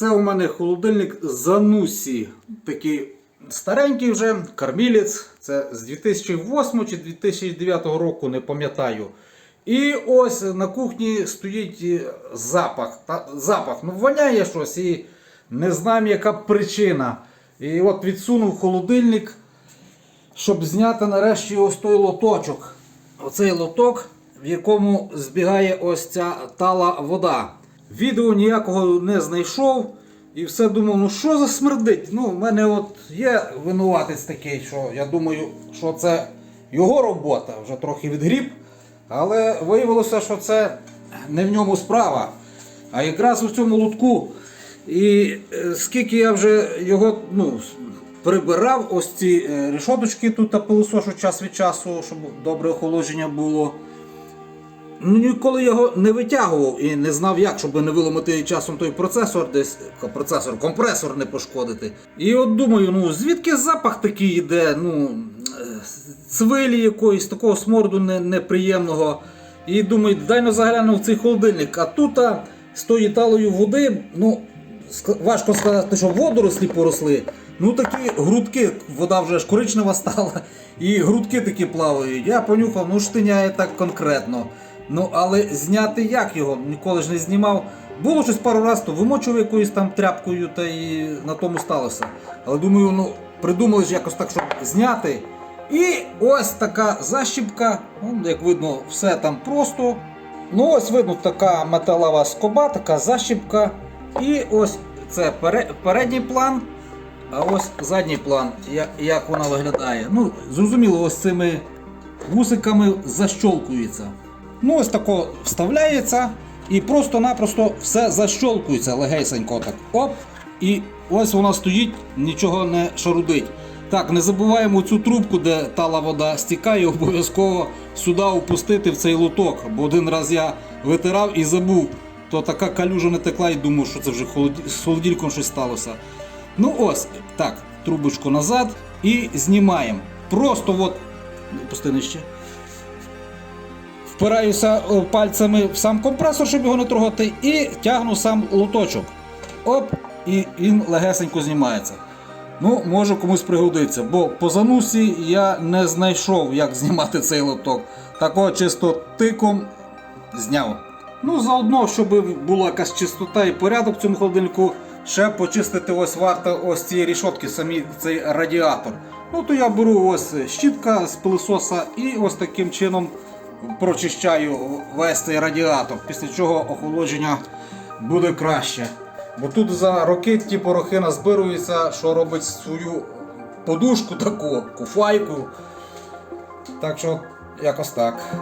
Це у мене холодильник Занусі. Такий старенький вже, кормілець. Це з 2008 чи 2009 року, не пам'ятаю. І ось на кухні стоїть е, запах. Та, запах. Ну, воняє щось і не знаємо, яка причина. І от відсунув холодильник, щоб зняти нарешті ось той лоточок. Оцей лоток, в якому збігає ось ця тала вода. Відео ніякого не знайшов. І все думав, ну що за смердить? Ну, в мене от є винуватець такий, що я думаю, що це його робота, вже трохи відгріб. Але виявилося, що це не в ньому справа. А якраз у цьому лутку. І е, скільки я вже його ну, прибирав, ось ці е, решоточки тут та пилосошу час від часу, щоб добре охолодження було. Ну, ніколи його не витягував і не знав як, щоб не виламати часом той процесор, десь процесор, компресор не пошкодити. І от думаю, ну звідки запах такий йде, ну е, цвилі якоїсь, такого сморду не, неприємного. І думаю, дай ну загляну в цей холодильник. А тут а, з тою талою води, ну важко сказати, що водорослі поросли. Ну такі грудки, вода вже ж коричнева стала, і грудки такі плавають. Я понюхав, ну штиняє так конкретно. Ну, але зняти як його, ніколи ж не знімав. Було щось пару разів, то вимочив якоюсь там тряпкою та і на тому сталося. Але думаю, ну придумали ж якось так, щоб зняти. І ось така защіпка. Ну, як видно, все там просто. Ну, ось видно така металева скоба, така защіпка. І ось це передній план, а ось задній план, як, вона виглядає. Ну, зрозуміло, ось цими вусиками защолкується. Ну, ось тако вставляється і просто-напросто все защолкується легесенько так. Оп! І ось вона стоїть, нічого не шарудить. Так, не забуваємо цю трубку, де тала вода стікає, обов'язково сюди опустити в цей лоток. Бо один раз я витирав і забув, то така калюжа не текла і думав, що це вже з холодильником щось сталося. Ну ось, так, трубочку назад і знімаємо. Просто от, пусти нижче. Впираюся е, пальцями в сам компресор, щоб його не трогати, і тягну сам лоточок. Оп, і він легесенько знімається. Ну, може комусь пригодиться, бо по занусі я не знайшов, як знімати цей лоток. Такого чисто тиком зняв. Ну, заодно, щоб була якась чистота і порядок в цьому холодильнику, ще почистити ось варто ось ці рішотки, самі цей радіатор. Ну, то я беру ось щітка з пилососа і ось таким чином прочищаю весь цей радіатор, після чого охолодження буде краще. Бо тут за роки ті порохи назбируються, що робить свою подушку таку, куфайку. Так що якось так.